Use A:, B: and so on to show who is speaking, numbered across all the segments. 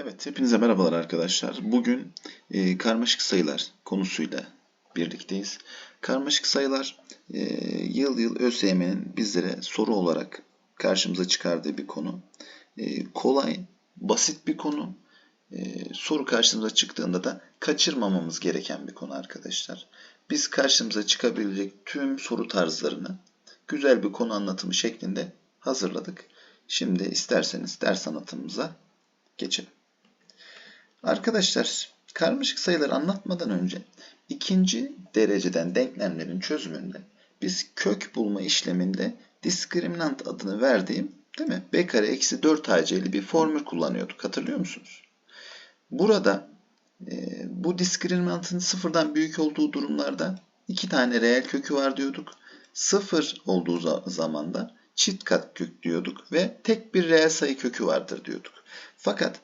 A: Evet, hepinize merhabalar arkadaşlar. Bugün e, karmaşık sayılar konusuyla birlikteyiz. Karmaşık sayılar e, yıl yıl ÖSYM'nin bizlere soru olarak karşımıza çıkardığı bir konu. E, kolay, basit bir konu. E, soru karşımıza çıktığında da kaçırmamamız gereken bir konu arkadaşlar. Biz karşımıza çıkabilecek tüm soru tarzlarını güzel bir konu anlatımı şeklinde hazırladık. Şimdi isterseniz ders anlatımımıza geçelim. Arkadaşlar karmaşık sayıları anlatmadan önce ikinci dereceden denklemlerin çözümünde biz kök bulma işleminde diskriminant adını verdiğim değil mi? b kare eksi 4 ac'li bir formül kullanıyorduk. Hatırlıyor musunuz? Burada e, bu diskriminantın sıfırdan büyük olduğu durumlarda iki tane reel kökü var diyorduk. Sıfır olduğu zaman da çift kat kök diyorduk ve tek bir reel sayı kökü vardır diyorduk. Fakat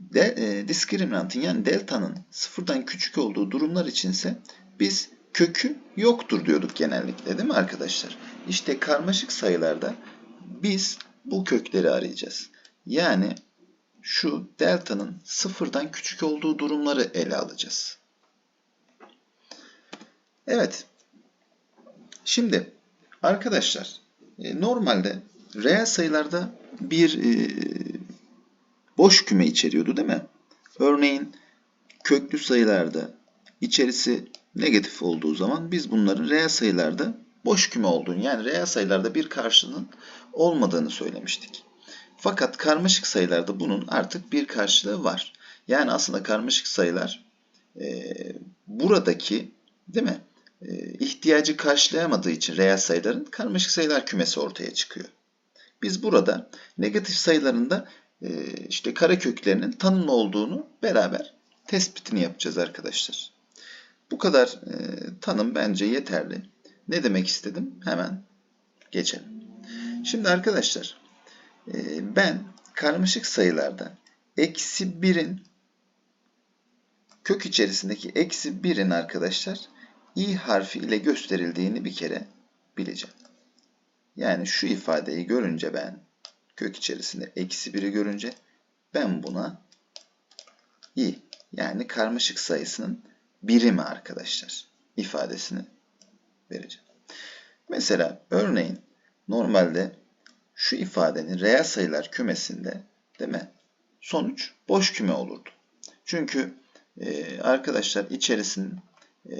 A: de, e, diskriminantın yani delta'nın sıfırdan küçük olduğu durumlar içinse biz kökü yoktur diyorduk genellikle değil mi arkadaşlar? İşte karmaşık sayılarda biz bu kökleri arayacağız. Yani şu delta'nın sıfırdan küçük olduğu durumları ele alacağız. Evet. Şimdi arkadaşlar e, normalde reel sayılarda bir e, boş küme içeriyordu değil mi? Örneğin köklü sayılarda içerisi negatif olduğu zaman biz bunların reel sayılarda boş küme olduğunu yani reel sayılarda bir karşılığının olmadığını söylemiştik. Fakat karmaşık sayılarda bunun artık bir karşılığı var. Yani aslında karmaşık sayılar e, buradaki değil mi? E, ihtiyacı karşılayamadığı için reel sayıların karmaşık sayılar kümesi ortaya çıkıyor. Biz burada negatif sayılarında e, işte kare köklerinin tanımlı olduğunu beraber tespitini yapacağız arkadaşlar. Bu kadar e, tanım bence yeterli. Ne demek istedim? Hemen geçelim. Şimdi arkadaşlar e, ben karmaşık sayılarda eksi 1'in kök içerisindeki eksi 1'in arkadaşlar i harfi ile gösterildiğini bir kere bileceğim. Yani şu ifadeyi görünce ben kök içerisinde eksi 1'i görünce ben buna i yani karmaşık sayısının birimi arkadaşlar ifadesini vereceğim. Mesela örneğin normalde şu ifadenin reel sayılar kümesinde değil mi? Sonuç boş küme olurdu. Çünkü e, arkadaşlar içerisinin e,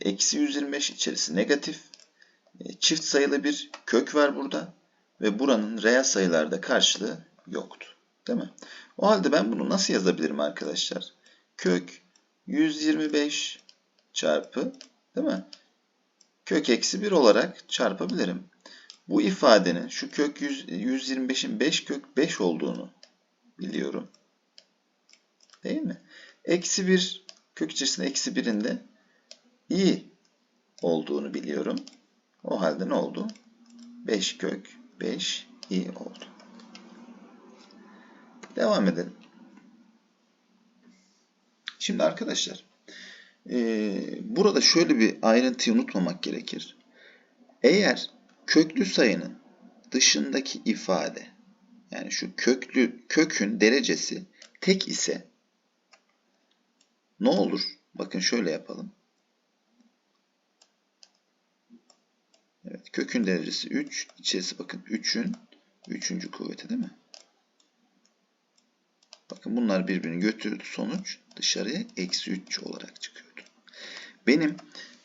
A: eksi 125 içerisi negatif e, çift sayılı bir kök var burada ve buranın reel sayılarda karşılığı yoktu. Değil mi? O halde ben bunu nasıl yazabilirim arkadaşlar? Kök 125 çarpı değil mi? Kök eksi 1 olarak çarpabilirim. Bu ifadenin şu kök 100, 125'in 5 kök 5 olduğunu biliyorum. Değil mi? Eksi 1 kök içerisinde eksi 1'in de i olduğunu biliyorum. O halde ne oldu? 5 kök 5 i oldu. Devam edelim. Şimdi arkadaşlar e, burada şöyle bir ayrıntıyı unutmamak gerekir. Eğer köklü sayının dışındaki ifade yani şu köklü kökün derecesi tek ise ne olur? Bakın şöyle yapalım. Kökün derecesi 3. İçerisi bakın 3'ün 3. kuvveti değil mi? Bakın bunlar birbirini götürdü. Sonuç dışarıya eksi 3 olarak çıkıyordu. Benim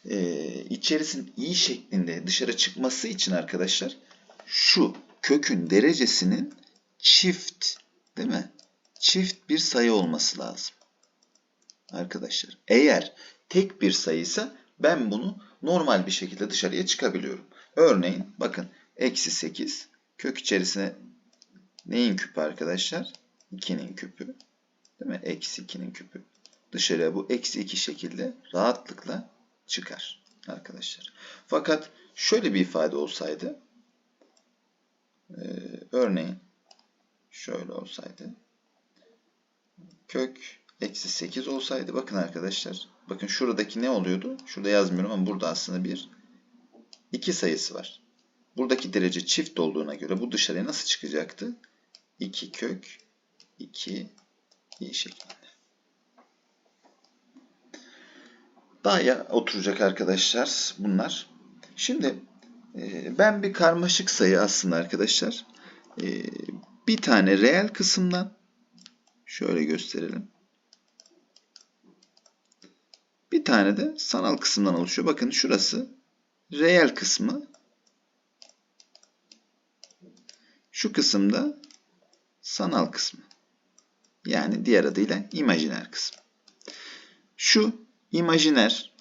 A: e, içerisinin i şeklinde dışarı çıkması için arkadaşlar şu kökün derecesinin çift değil mi? Çift bir sayı olması lazım. Arkadaşlar eğer tek bir sayıysa ben bunu normal bir şekilde dışarıya çıkabiliyorum. Örneğin bakın eksi 8 kök içerisine neyin küpü arkadaşlar? 2'nin küpü. Değil mi? Eksi 2'nin küpü. Dışarıya bu eksi 2 şekilde rahatlıkla çıkar arkadaşlar. Fakat şöyle bir ifade olsaydı e, örneğin şöyle olsaydı kök eksi 8 olsaydı bakın arkadaşlar bakın şuradaki ne oluyordu? Şurada yazmıyorum ama burada aslında bir 2 sayısı var. Buradaki derece çift olduğuna göre bu dışarıya nasıl çıkacaktı? 2 kök 2 i şeklinde. Daha oturacak arkadaşlar bunlar. Şimdi e, ben bir karmaşık sayı aslında arkadaşlar. E, bir tane reel kısımdan şöyle gösterelim. Bir tane de sanal kısımdan oluşuyor. Bakın şurası reel kısmı. Şu kısımda sanal kısmı. Yani diğer adıyla imajiner kısmı. Şu imajiner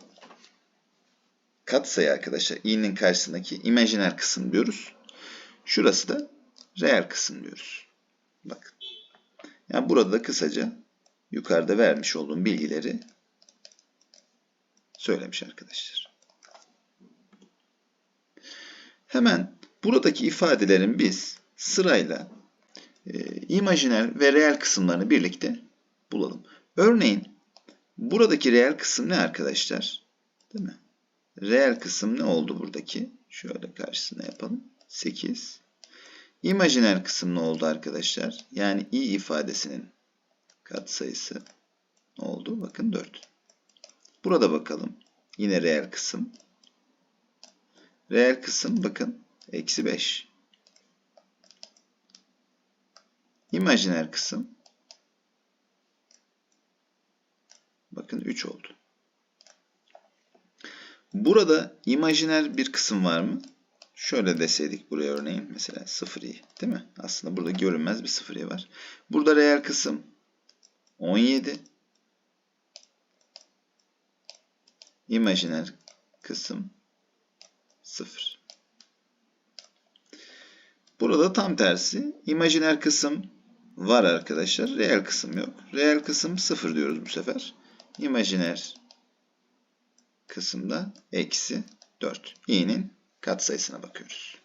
A: katsayı arkadaşlar. i'nin karşısındaki imajiner kısım diyoruz. Şurası da reel kısım diyoruz. Bakın. Yani burada da kısaca yukarıda vermiş olduğum bilgileri söylemiş arkadaşlar. Hemen buradaki ifadelerin biz sırayla e, imajiner ve reel kısımlarını birlikte bulalım. Örneğin buradaki reel kısım ne arkadaşlar? Değil mi? Reel kısım ne oldu buradaki? Şöyle karşısına yapalım. 8. İmajiner kısım ne oldu arkadaşlar? Yani i ifadesinin katsayısı ne oldu? Bakın 4. Burada bakalım. Yine reel kısım. Reel kısım bakın eksi 5. İmajiner kısım bakın 3 oldu. Burada imajiner bir kısım var mı? Şöyle deseydik buraya örneğin mesela 0 i değil mi? Aslında burada görünmez bir 0 i var. Burada reel kısım 17. İmajiner kısım 0. Burada tam tersi. İmajiner kısım var arkadaşlar. Reel kısım yok. Reel kısım 0 diyoruz bu sefer. İmajiner kısımda eksi 4. i'nin katsayısına bakıyoruz.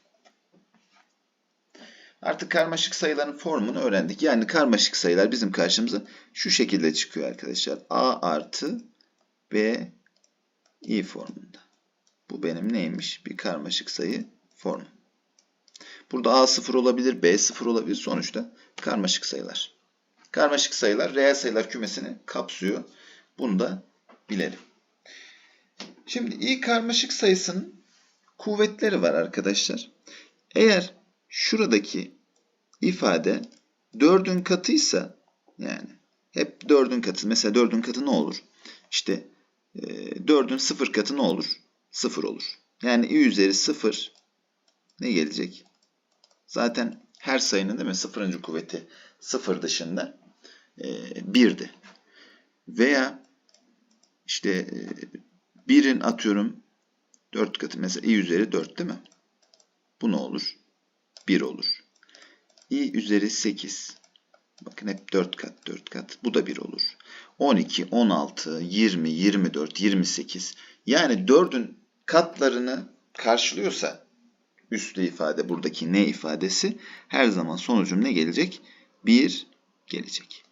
A: Artık karmaşık sayıların formunu öğrendik. Yani karmaşık sayılar bizim karşımıza şu şekilde çıkıyor arkadaşlar. a artı b i formunda. Bu benim neymiş? Bir karmaşık sayı formu. Burada a sıfır olabilir, b sıfır olabilir. Sonuçta karmaşık sayılar. Karmaşık sayılar reel sayılar kümesini kapsıyor. Bunu da bilelim. Şimdi i karmaşık sayısının kuvvetleri var arkadaşlar. Eğer şuradaki ifade 4'ün katıysa yani hep 4'ün katı. Mesela 4'ün katı ne olur? İşte 4'ün 0 katı ne olur? 0 olur. Yani i üzeri 0 ne gelecek? Zaten her sayının değil mi? Sıfırıncı kuvveti 0 dışında e, 1'di. Veya işte 1'in atıyorum 4 katı mesela i üzeri 4 değil mi? Bu ne olur? 1 olur. i üzeri 8. Bakın hep 4 kat 4 kat. Bu da 1 olur. 12, 16, 20, 24, 28. Yani 4'ün katlarını karşılıyorsa üslü ifade buradaki ne ifadesi her zaman sonucum ne gelecek? 1 gelecek.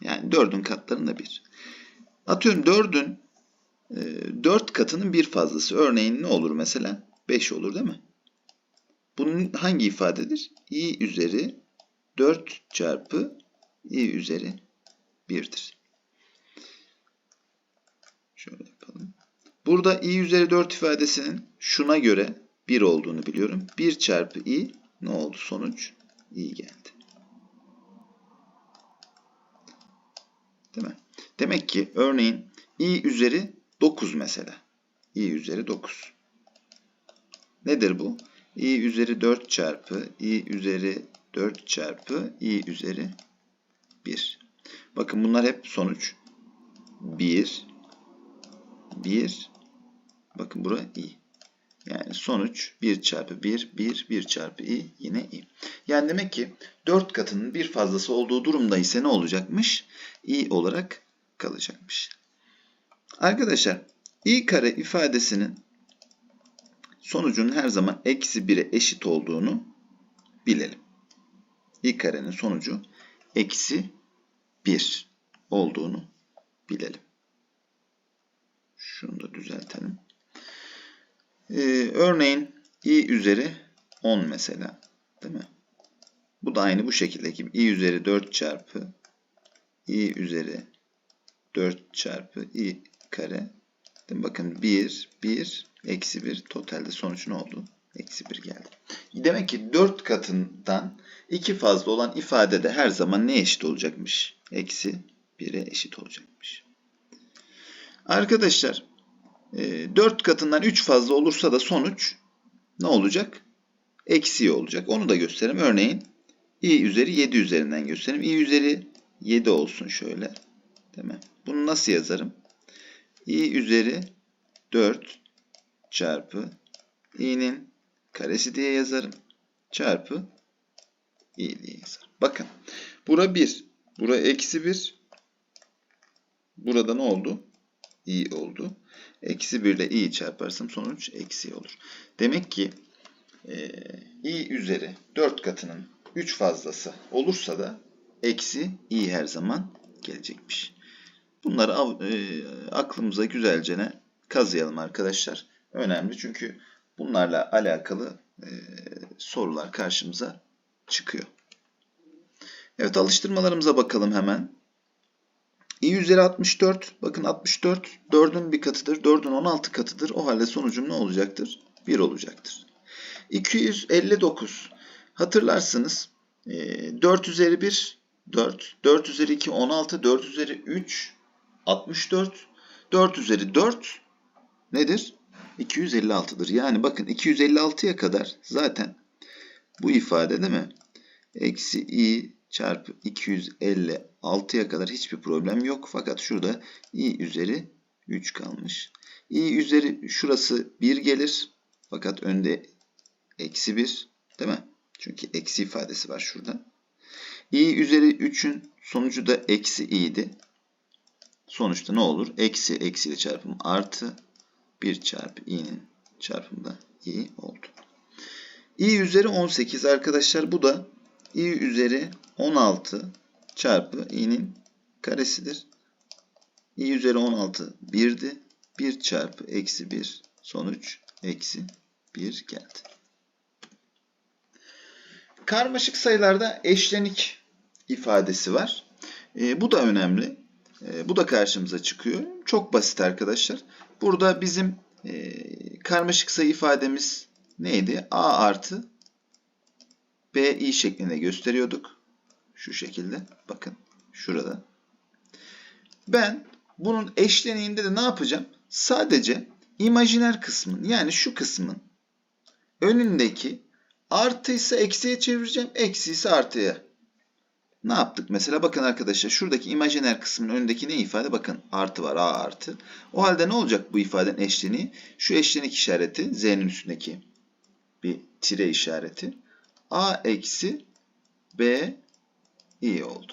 A: Yani 4'ün katlarında 1. Atıyorum 4'ün 4 e, katının bir fazlası. Örneğin ne olur mesela? 5 olur değil mi? Bunun hangi ifadedir? i üzeri 4 çarpı i üzeri 1'dir. Şöyle. Burada i üzeri 4 ifadesinin şuna göre 1 olduğunu biliyorum. 1 çarpı i ne oldu sonuç? i geldi. Değil mi? Demek ki örneğin i üzeri 9 mesela. i üzeri 9. Nedir bu? i üzeri 4 çarpı i üzeri 4 çarpı i üzeri 1. Bakın bunlar hep sonuç. 1 1 bakın bura i. Yani sonuç 1 çarpı 1 1 1 çarpı i yine i. Yani demek ki 4 katının bir fazlası olduğu durumda ise ne olacakmış? i olarak kalacakmış. Arkadaşlar i kare ifadesinin sonucun her zaman eksi 1'e eşit olduğunu bilelim. i karenin sonucu eksi 1 olduğunu bilelim. Şunu da düzeltelim. Ee, örneğin i üzeri 10 mesela. Değil mi? Bu da aynı bu şekilde gibi. i üzeri 4 çarpı i üzeri 4 çarpı i kare. Değil? Bakın 1, 1, eksi 1. Totalde sonuç ne oldu? Eksi 1 geldi. Demek ki 4 katından 2 fazla olan ifade de her zaman ne eşit olacakmış? Eksi 1'e eşit olacakmış. Arkadaşlar 4 e, katından 3 fazla olursa da sonuç ne olacak? Eksi olacak. Onu da göstereyim. Örneğin i üzeri 7 üzerinden göstereyim. i üzeri 7 olsun şöyle. Değil mi? Bunu nasıl yazarım? i üzeri 4 çarpı i'nin karesi diye yazarım. Çarpı i diye yazarım. Bakın. Bura 1. Bura eksi 1. Burada ne oldu? İ oldu. Eksi 1 ile i çarparsam sonuç eksi olur. Demek ki e, i üzeri 4 katının 3 fazlası olursa da eksi i her zaman gelecekmiş. Bunları e, aklımıza güzelce kazıyalım arkadaşlar. Önemli çünkü bunlarla alakalı e, sorular karşımıza çıkıyor. Evet alıştırmalarımıza bakalım hemen. İ üzeri 64. Bakın 64 4'ün bir katıdır. 4'ün 16 katıdır. O halde sonucum ne olacaktır? 1 olacaktır. 259. Hatırlarsınız 4 üzeri 1 4. 4 üzeri 2 16. 4 üzeri 3 64. 4 üzeri 4 nedir? 256'dır. Yani bakın 256'ya kadar zaten bu ifade değil mi? Eksi i çarpı 256'ya kadar hiçbir problem yok. Fakat şurada i üzeri 3 kalmış. i üzeri şurası 1 gelir. Fakat önde eksi 1 değil mi? Çünkü eksi ifadesi var şurada. i üzeri 3'ün sonucu da eksi i'di. Sonuçta ne olur? Eksi eksiyle çarpım artı 1 çarpı i'nin çarpımı da i oldu. i üzeri 18 arkadaşlar bu da i üzeri 16 çarpı i'nin karesidir. i üzeri 16 1'di. 1 çarpı eksi 1 sonuç eksi 1 geldi. Karmaşık sayılarda eşlenik ifadesi var. E, bu da önemli. E, bu da karşımıza çıkıyor. Çok basit arkadaşlar. Burada bizim e, karmaşık sayı ifademiz neydi? A artı B i şeklinde gösteriyorduk. Şu şekilde. Bakın şurada. Ben bunun eşleniğinde de ne yapacağım? Sadece imajiner kısmın yani şu kısmın önündeki artıysa eksiye çevireceğim. Eksi ise artıya. Ne yaptık mesela? Bakın arkadaşlar şuradaki imajiner kısmın önündeki ne ifade? Bakın artı var. A artı. O halde ne olacak bu ifadenin eşleniği? Şu eşlenik işareti Z'nin üstündeki bir tire işareti. A eksi B i oldu.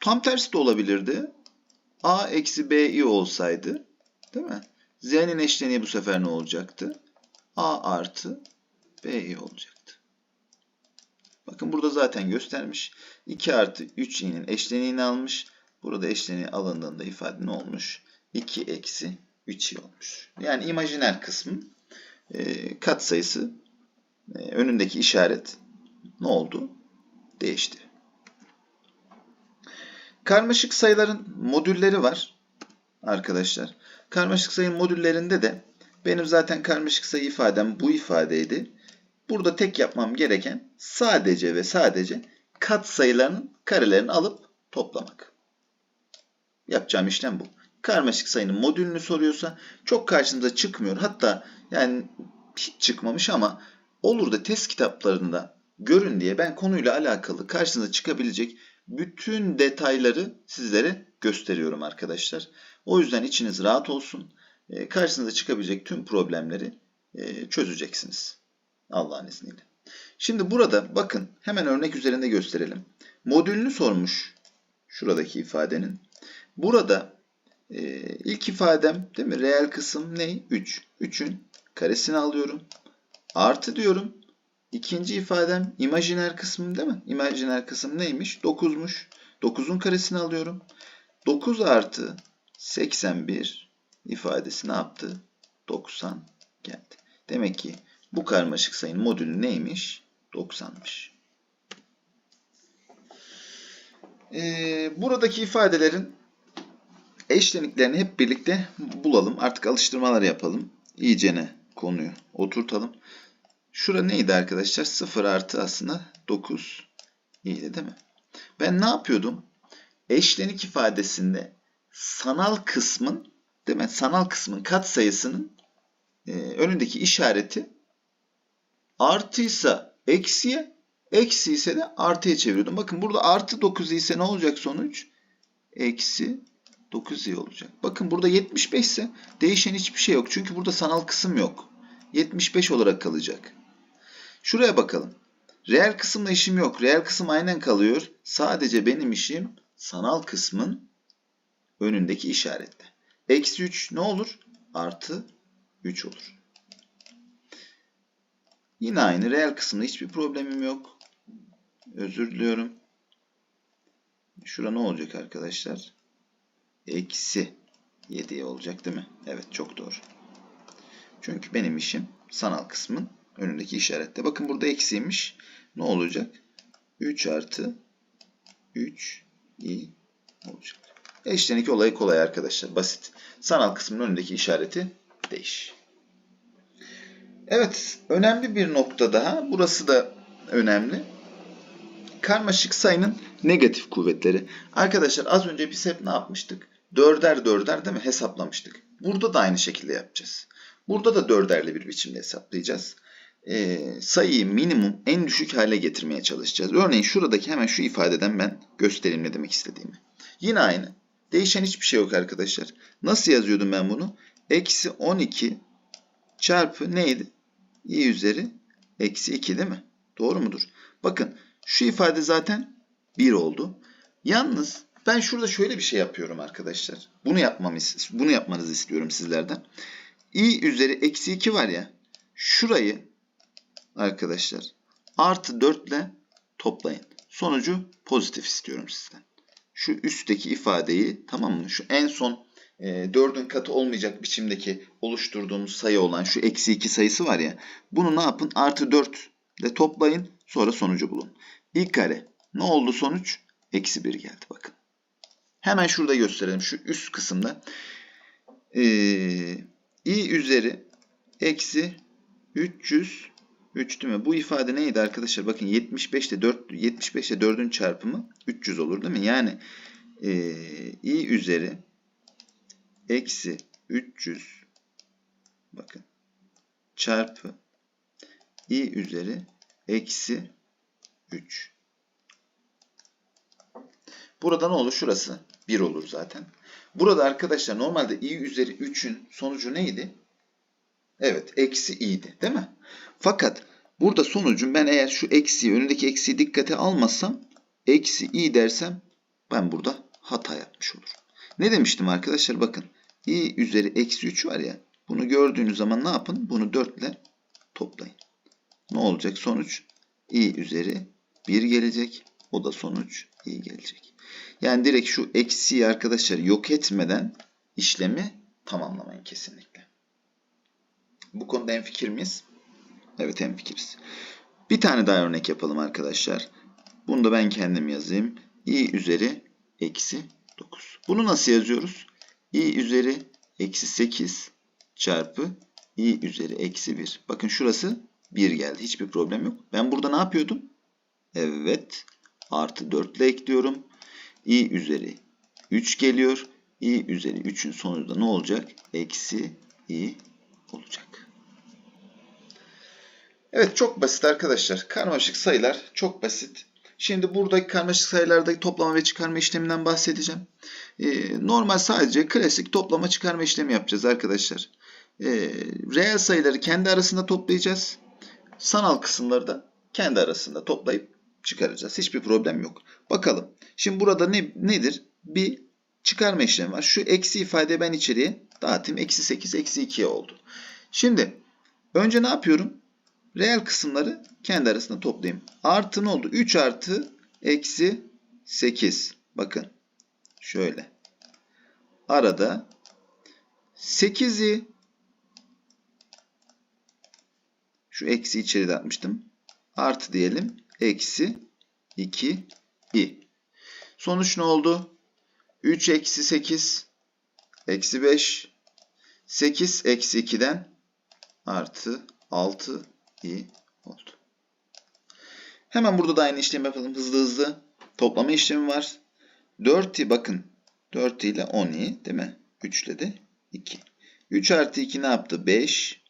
A: Tam tersi de olabilirdi. A eksi B i olsaydı değil mi? Z'nin eşleniği bu sefer ne olacaktı? A artı B i olacaktı. Bakın burada zaten göstermiş. 2 artı 3i'nin eşleniğini almış. Burada eşleniği alındığında ifade ne olmuş? 2 eksi 3i olmuş. Yani imajiner kısmın e, katsayısı e, önündeki işaret ne oldu? Değişti. Karmaşık sayıların modülleri var arkadaşlar. Karmaşık sayı modüllerinde de benim zaten karmaşık sayı ifadem bu ifadeydi. Burada tek yapmam gereken sadece ve sadece kat sayılarının karelerini alıp toplamak. Yapacağım işlem bu. Karmaşık sayının modülünü soruyorsa çok karşımıza çıkmıyor. Hatta yani hiç çıkmamış ama olur da test kitaplarında görün diye ben konuyla alakalı karşınıza çıkabilecek bütün detayları sizlere gösteriyorum arkadaşlar. O yüzden içiniz rahat olsun. Ee, karşınıza çıkabilecek tüm problemleri e, çözeceksiniz. Allah'ın izniyle. Şimdi burada bakın hemen örnek üzerinde gösterelim. Modülünü sormuş şuradaki ifadenin. Burada e, ilk ifadem değil mi? Reel kısım ne? 3. 3'ün karesini alıyorum. Artı diyorum. İkinci ifadem imajiner kısmım değil mi? İmajiner kısım neymiş? 9'muş. 9'un karesini alıyorum. 9 artı 81 ifadesi ne yaptı? 90 geldi. Demek ki bu karmaşık sayının modülü neymiş? 90'mış. Ee, buradaki ifadelerin eşleniklerini hep birlikte bulalım. Artık alıştırmaları yapalım. İyicene konuyu oturtalım. Şura neydi arkadaşlar? 0 artı aslında 9 iyiydi değil mi? Ben ne yapıyordum? Eşlenik ifadesinde sanal kısmın değil mi? Sanal kısmın katsayısının e, önündeki işareti artıysa eksiye, eksi ise de artıya çeviriyordum. Bakın burada artı 9 ise ne olacak sonuç? Eksi 9 i olacak. Bakın burada 75 ise değişen hiçbir şey yok. Çünkü burada sanal kısım yok. 75 olarak kalacak. Şuraya bakalım. Reel kısımla işim yok. Reel kısım aynen kalıyor. Sadece benim işim sanal kısmın önündeki işaretle. Eksi 3 ne olur? Artı 3 olur. Yine aynı. Reel kısımda hiçbir problemim yok. Özür diliyorum. Şura ne olacak arkadaşlar? Eksi 7 olacak değil mi? Evet çok doğru. Çünkü benim işim sanal kısmın önündeki işarette. Bakın burada eksiymiş. Ne olacak? 3 artı 3 i olacak. Eşlenik olayı kolay arkadaşlar. Basit. Sanal kısmın önündeki işareti değiş. Evet. Önemli bir nokta daha. Burası da önemli. Karmaşık sayının negatif kuvvetleri. Arkadaşlar az önce biz hep ne yapmıştık? Dörder dörder değil mi? Hesaplamıştık. Burada da aynı şekilde yapacağız. Burada da dörderli bir biçimde hesaplayacağız. Ee, sayıyı minimum en düşük hale getirmeye çalışacağız. Örneğin şuradaki hemen şu ifadeden ben göstereyim ne demek istediğimi. Yine aynı. Değişen hiçbir şey yok arkadaşlar. Nasıl yazıyordum ben bunu? Eksi 12 çarpı neydi? i üzeri eksi 2 değil mi? Doğru mudur? Bakın şu ifade zaten 1 oldu. Yalnız ben şurada şöyle bir şey yapıyorum arkadaşlar. Bunu yapmamı, bunu yapmanızı istiyorum sizlerden. i üzeri eksi 2 var ya. Şurayı arkadaşlar artı 4 ile toplayın. Sonucu pozitif istiyorum sizden. Şu üstteki ifadeyi tamam mı? Şu en son e, 4'ün katı olmayacak biçimdeki oluşturduğumuz sayı olan şu eksi 2 sayısı var ya. Bunu ne yapın? Artı 4 ile toplayın. Sonra sonucu bulun. i kare. Ne oldu sonuç? Eksi 1 geldi bakın. Hemen şurada gösterelim. Şu üst kısımda. Ee, i üzeri eksi 300 3 değil mi? Bu ifade neydi arkadaşlar? Bakın 75 ile 4 75 ile 4'ün çarpımı 300 olur değil mi? Yani e, i üzeri eksi 300 bakın çarpı i üzeri eksi 3. Burada ne olur? Şurası 1 olur zaten. Burada arkadaşlar normalde i üzeri 3'ün sonucu neydi? Evet eksi i'di değil mi? Fakat burada sonucum ben eğer şu eksiği önündeki eksiği dikkate almazsam eksi i dersem ben burada hata yapmış olurum. Ne demiştim arkadaşlar bakın i üzeri eksi 3 var ya bunu gördüğünüz zaman ne yapın? Bunu 4 ile toplayın. Ne olacak sonuç? i üzeri 1 gelecek. O da sonuç i gelecek. Yani direkt şu eksiği arkadaşlar yok etmeden işlemi tamamlamayın kesinlikle. Bu konuda en fikir miyiz? Evet en fikiriz. Bir tane daha örnek yapalım arkadaşlar. Bunu da ben kendim yazayım. i üzeri eksi 9. Bunu nasıl yazıyoruz? i üzeri eksi 8 çarpı i üzeri eksi 1. Bakın şurası 1 geldi. Hiçbir problem yok. Ben burada ne yapıyordum? Evet. Artı 4 ile ekliyorum. i üzeri 3 geliyor. i üzeri 3'ün sonucu da ne olacak? Eksi i olacak. Evet çok basit arkadaşlar. Karmaşık sayılar çok basit. Şimdi buradaki karmaşık sayılardaki toplama ve çıkarma işleminden bahsedeceğim. Ee, normal sadece klasik toplama çıkarma işlemi yapacağız arkadaşlar. Ee, reel sayıları kendi arasında toplayacağız. Sanal kısımları da kendi arasında toplayıp çıkaracağız. Hiçbir problem yok. Bakalım. Şimdi burada ne, nedir? Bir çıkarma işlemi var. Şu eksi ifade ben içeriye dağıtayım. Eksi 8, eksi 2'ye oldu. Şimdi önce ne yapıyorum? Reel kısımları kendi arasında toplayayım. Artı ne oldu? 3 artı eksi 8. Bakın. Şöyle. Arada 8'i şu eksi içeride atmıştım. Artı diyelim. Eksi 2 i. Sonuç ne oldu? 3 eksi 8 eksi 5 8 eksi 2'den artı 6 i oldu. Hemen burada da aynı işlemi yapalım hızlı hızlı. Toplama işlemi var. 4i bakın 4 ile 10i değil mi? 3 ile de 2. 3 artı 2 ne yaptı? 5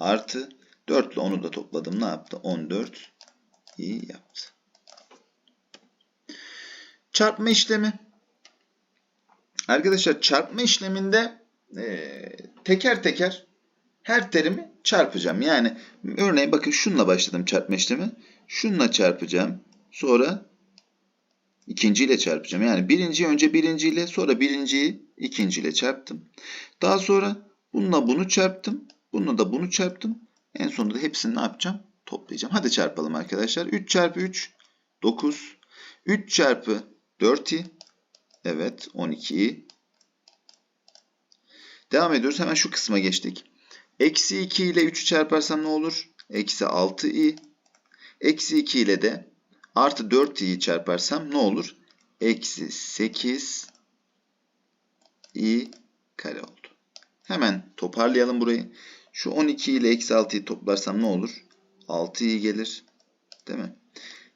A: artı 4 ile 10'u da topladım. Ne yaptı? 14 i yaptı. Çarpma işlemi. Arkadaşlar çarpma işleminde eee, teker teker her terimi çarpacağım. Yani örneğin bakın şunla başladım çarpma işlemi. Şunla çarpacağım. Sonra ikinciyle çarpacağım. Yani birinciyi önce birinciyle sonra birinciyi ikinciyle çarptım. Daha sonra bununla bunu çarptım. Bununla da bunu çarptım. En sonunda da hepsini ne yapacağım? Toplayacağım. Hadi çarpalım arkadaşlar. 3 çarpı 3 9. 3 çarpı 4i evet 12i. Devam ediyoruz. Hemen şu kısma geçtik. Eksi 2 ile 3'ü çarparsam ne olur? Eksi 6i. Eksi 2 ile de artı 4i'yi çarparsam ne olur? Eksi 8 i kare oldu. Hemen toparlayalım burayı. Şu 12 ile eksi 6'yı toplarsam ne olur? 6i gelir. Değil mi?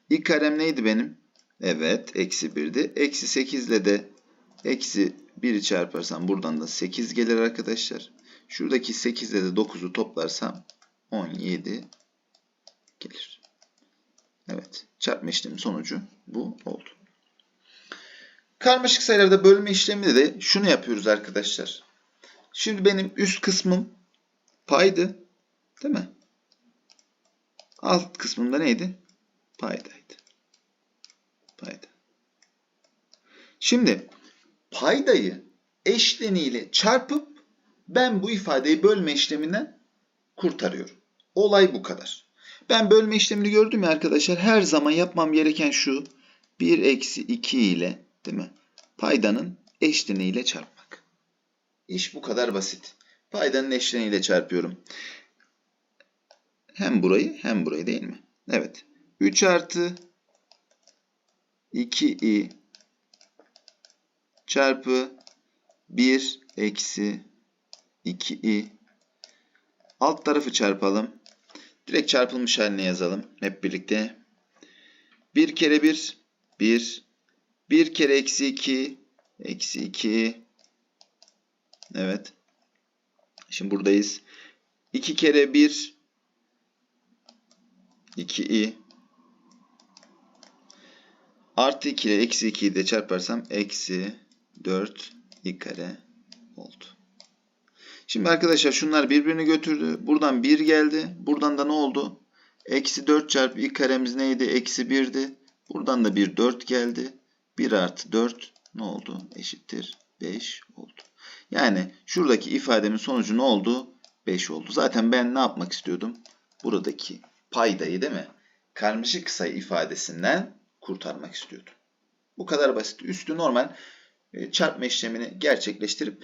A: i karem neydi benim? Evet. Eksi 1'di. Eksi 8 ile de eksi 1'i çarparsam buradan da 8 gelir arkadaşlar. Şuradaki 8 ile de 9'u toplarsam 17 gelir. Evet. Çarpma işlemi sonucu bu oldu. Karmaşık sayılarda bölme işleminde de şunu yapıyoruz arkadaşlar. Şimdi benim üst kısmım paydı. Değil mi? Alt kısmımda neydi? Paydaydı. Payda. Şimdi paydayı eşleniyle çarpıp ben bu ifadeyi bölme işleminden kurtarıyorum. Olay bu kadar. Ben bölme işlemini gördüm ya arkadaşlar. Her zaman yapmam gereken şu. 1 eksi 2 ile değil mi? Paydanın eşleniyle çarpmak. İş bu kadar basit. Paydanın eşleniyle çarpıyorum. Hem burayı hem burayı değil mi? Evet. 3 artı 2i çarpı 1 eksi 2i alt tarafı çarpalım. Direkt çarpılmış haline yazalım hep birlikte. 1 kere 1 1 1 kere eksi 2 eksi 2 Evet. Şimdi buradayız. 2 kere 1 2i Artı 2 ile eksi 2'yi de çarparsam eksi 4 i kare oldu. Şimdi arkadaşlar şunlar birbirini götürdü. Buradan 1 geldi. Buradan da ne oldu? Eksi 4 çarpı i karemiz neydi? Eksi 1'di. Buradan da bir 4 geldi. 1 artı 4 ne oldu? Eşittir 5 oldu. Yani şuradaki ifademin sonucu ne oldu? 5 oldu. Zaten ben ne yapmak istiyordum? Buradaki paydayı değil mi? Karmaşık sayı ifadesinden kurtarmak istiyordum. Bu kadar basit. Üstü normal e, çarpma işlemini gerçekleştirip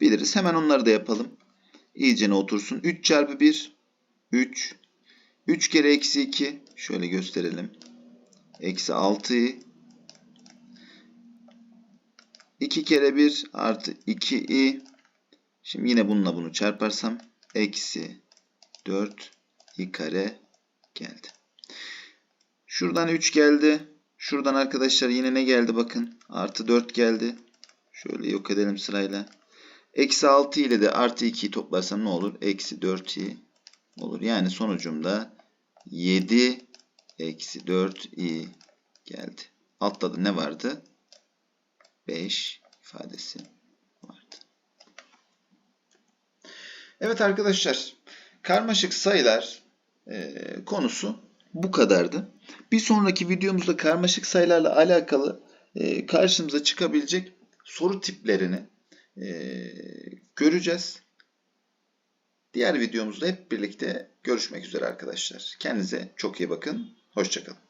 A: bırakabiliriz. Hemen onları da yapalım. İyicene otursun. 3 çarpı 1 3 3 kere eksi 2 şöyle gösterelim. Eksi 6'yı 2 kere 1 artı 2i Şimdi yine bununla bunu çarparsam eksi 4 i kare geldi. Şuradan 3 geldi. Şuradan arkadaşlar yine ne geldi bakın. Artı 4 geldi. Şöyle yok edelim sırayla. Eksi 6 ile de artı 2'yi toplarsam ne olur? Eksi 4i olur. Yani sonucumda 7 eksi 4i geldi. Altta da ne vardı? 5 ifadesi vardı. Evet arkadaşlar. Karmaşık sayılar e, konusu bu kadardı. Bir sonraki videomuzda karmaşık sayılarla alakalı e, karşımıza çıkabilecek soru tiplerini e, göreceğiz. Diğer videomuzda hep birlikte görüşmek üzere arkadaşlar. Kendinize çok iyi bakın. Hoşçakalın.